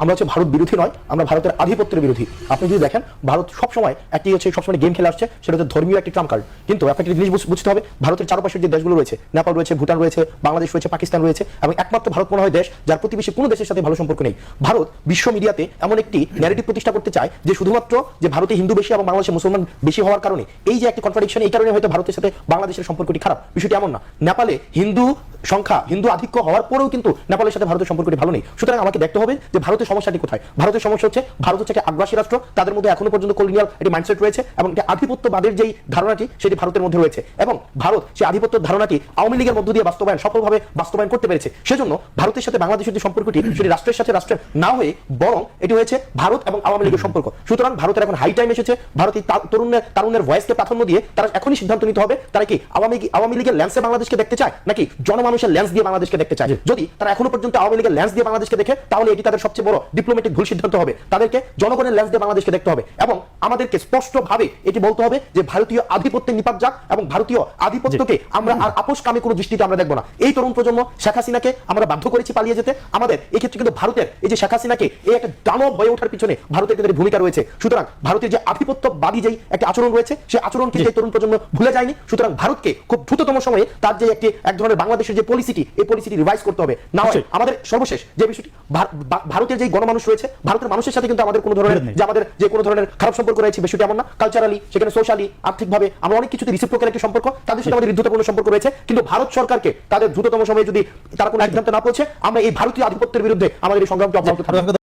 আমরা হচ্ছে ভারত বিরোধী নয়, আমরা ভারতের আধিপত্যের বিরোধী। আপনি যদি দেখেন, ভারত সবসময় একটি হচ্ছে, সবসময় গেম খেলে আসছে, সেটা হচ্ছে ধর্মীয় একটি ট্রাম্প কার্ড কিন্তু আপনাকে জিনিস বুঝতে হবে, ভারতের চারপাশের যে দেশগুলো রয়েছে, নেপাল রয়েছে, ভুটান রয়েছে, বাংলাদেশ রয়েছে, পাকিস্তান রয়েছে, এবং একমাত্র ভারত মনে হয় দেশ যার প্রতিবেশী কোনো দেশের সাথে ভালো সম্পর্ক নেই। ভারত বিশ্ব মিডিয়াতে এমন একটি ন্যারেটিভ প্রতিষ্ঠা করতে চায়, যে শুধুমাত্র যে ভারতে হিন্দু বেশি এবং বাংলাদেশে মুসলমান বেশি হওয়ার কারণে, এই যে একটি কন্ট্রাডিকশন এই কারণে হয়তো ভারতের সাথে বাংলাদেশের সম্পর্কটি খারাপ। বিষয়টি এমন না। নেপালে হিন্দু সংখ্যা, হিন্দু আধিক্য হওয়ার পরেও কিন্তু নেপালের সাথে ভারতের সম্পর্কটি ভালো নেই। সুতরাং আমাকে দেখতে হবে যে ভারতের সমস্যাটি কোথায়? ভারতের সমস্যা হচ্ছে, ভারত হচ্ছে একটা আগ্রাসী রাষ্ট্র, তাদের মধ্যে এখনও পর্যন্ত কলোনিয়াল একটি মাইন্ডসেট রয়েছে এবং একটি আধিপত্যবাদের যেই ধারণাটি, সেটি ভারতের মধ্যে রয়েছে। এবং ভারত সেই আধিপত্য ধারণাটি আওয়ামী লীগের মধ্য দিয়ে বাস্তবায়ন, সফলভাবে বাস্তবায়ন করতে পেরেছে। সেজন্য ভারতের সাথে বাংলাদেশের যে সম্পর্কটি, সেটি রাষ্ট্রের সাথে রাষ্ট্রের না হয়ে বরং এটি হয়েছে ভারত এবং আওয়ামী লীগের সম্পর্ক। সুতরাং ভারতের এখন হাই টাইম এসেছে, ভারত এই তা- তরুণের তারুণের ভয়েসকে প্রাধান্য দিয়ে তারা এখনই সিদ্ধান্ত নিতে হবে, তারা কি আওয়ামী আওয়ামী লীগের ল্যান্সে বাংলাদেশকে দেখতে চায়, নাকি জনমানুষের ল্যান্স দিয়ে বাংলাদেশকে দেখতে চায়? যদি তারা এখনও পর্যন্ত আওয়ামী লীগের ল্যান্স দিয়ে বাংলাদেশকে দেখে, তাহলে এটি তাদের সবচেয়ে বড় ডিপ্লোম্যাটিক ভুল সিদ্ধান্ত হবে তাদেরকে জনগণের ল্যান্স দিয়ে বাংলাদেশকে দেখতে হবে এবং আমাদেরকে স্পষ্টভাবে এটি বলতে হবে যে ভারতীয় আধিপত্যের নিপাত যাক এবং ভারতীয় আধিপত্যকে আমরা আর আপোষকামী কোনো দৃষ্টিতে আমরা দেখব না। এই তরুণ প্রজন্ম শেখ হাসিনাকে আমরা বাধ্য করেছি পালিয়ে যেতে। আমাদের এই ক্ষেত্রে কিন্তু ভারতের এই যে শেখ হাসিনাকে এই একটা দানব হয়ে ওঠার পিছনে ভারতের কিন্তু ভূমিকা রয়েছে। সুতরাং ভারতের যে আধিপত্যবাদী যেই একটা আচরণ রয়েছে সেই আচরণ কিন্তু এই তরুণ প্রজন্ম ভুলে যায়নি। সুতরাং ভারতকে খুব দ্রুততম সময়ে তার যে একটি এক ধরনের বাংলাদেশের যে পলিসিটি এই পলিসিটি রিভাইজ করতে হবে। না আমাদের সর্বশেষ যে বিষয়টি ভারতের যে গণমানুষ রয়েছে ভারতের মানুষের সাথে কিন্তু আমাদের কোনো ধরনের যে আমাদের যে কোনো ধরনের খারাপ সম্পর্ক রয়েছে বিষয়টি এমন না কালচারালি সেখানে সোশ্যালি আর্থিকভাবে আমরা অনেক কিছুতে রিসিপ্রোকাল একটি সম্পর্ক তাদের সাথে আমাদের হৃদ্যতাপূর্ণ সম্পর্ক রয়েছে কিন্তু ভারত সরকারকে তাদের দ্রুততম সময়ে যদি তারা কোনো সিদ্ধান্ত না পৌঁছে আমরা এই ভারতীয় আধিপত্যের বিরুদ্ধে আমাদের এই সংগ্রামটি অব্যাহত থাকবে।